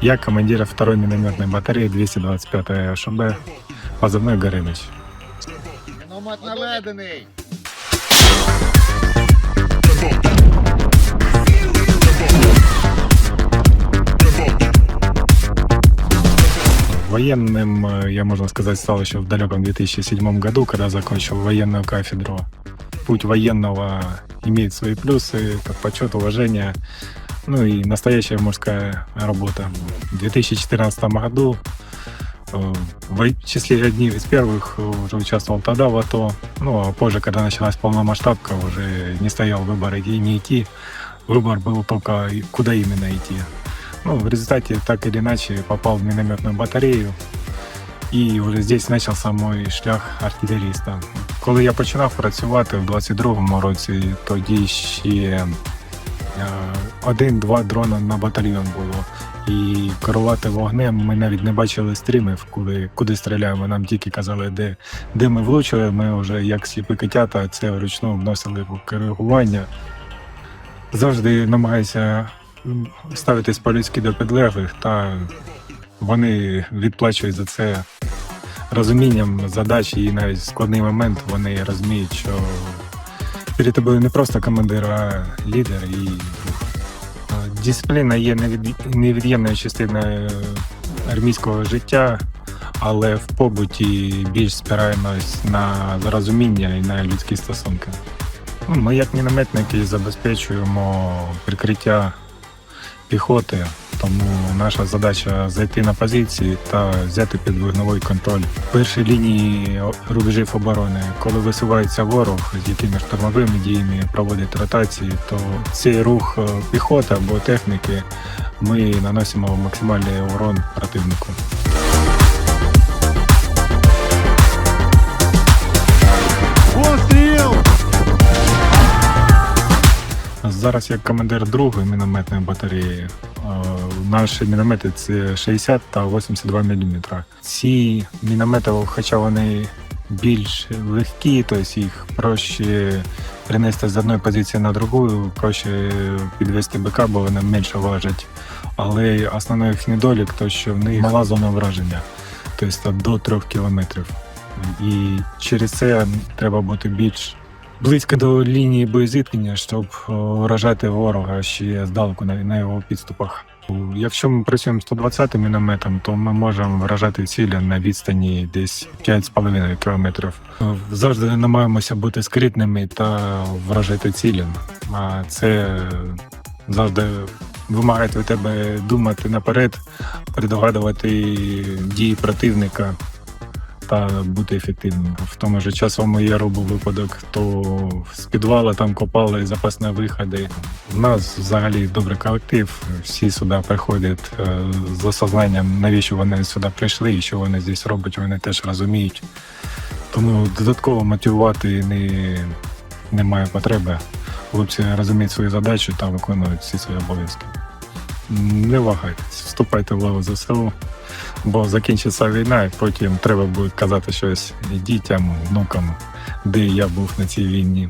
Я командир второй минометной батареи 225 ШБ, позывной Горыныч. Наведений. Военным э, я, можно сказать, стал еще в далеком 2007 году, когда закончил военную кафедру. Путь военного имеет свои плюсы, как почет, уважение, ну и настоящая мужская работа. В 2014 году э, в числе одних из первых э, уже участвовал тогда в АТО. Ну, а позже, когда началась полномасштабка, уже не стоял выбор идти и не идти. Выбор был только и куда именно идти. Ну, в результате так или иначе попал в минометную батарею. І вже здесь почався мій шлях артилеріста. Коли я починав працювати в 22-му році, тоді ще е, один-два дрона на батальйон було. І керувати вогнем ми навіть не бачили стрімів, коли куди стріляємо. Нам тільки казали, де, де ми влучили. Ми вже як сліпі котята це вручну вносили в коригування. Завжди намагаюся ставитись по-людськи до підлеглих, та вони відплачують за це розумінням задач і навіть складний момент вони розуміють, що перед тобою не просто командир, а лідер і друг. Е, Дисципліна є невід- невід'ємною частиною армійського життя, але в побуті більш спираємось на розуміння і на людські стосунки. Ну, Ми, як мінометники, забезпечуємо прикриття піхоти, тому наша задача зайти на позиції та взяти під вогневий контроль першій лінії рубежів оборони. Коли висувається ворог, з якими штурмовими діями проводить ротації, то цей рух е, піхоти або техніки ми наносимо максимальний урон противнику. Зараз як командир другої мінометної батареї. Е, Наші міномети це 60 та 82 мм. Ці міномети, хоча вони більш легкі, тобто їх проще перенести з одної позиції на другу, проще підвести БК, бо вони менше важать. Але основний їх недолік, то що в них мала зона враження, тобто до 3 кілометрів. І через це треба бути більш близько до лінії боєзіткнення, щоб вражати ворога ще здалеку на, його підступах. Якщо ми працюємо 120 мінометом, то ми можемо вражати цілі на відстані десь 5,5 кілометрів. Завжди намагаємося бути скритними та вражати цілі. А це завжди вимагає від тебе думати наперед, предугадувати дії противника та бути ефективним. В тому ж часовому яру був випадок, то з підвала там копали запасні виходи. У нас взагалі добрий колектив. Всі сюди приходять е, з осознанням, навіщо вони сюди прийшли і що вони здесь роблять, вони теж розуміють. Тому додатково мотивувати не, немає потреби. Хлопці розуміють свою задачу та виконують всі свої обов'язки. Не вагайтесь, вступайте в лаву ЗСУ, бо закінчиться війна, і потім треба буде казати щось дітям, внукам, де я був на цій війні.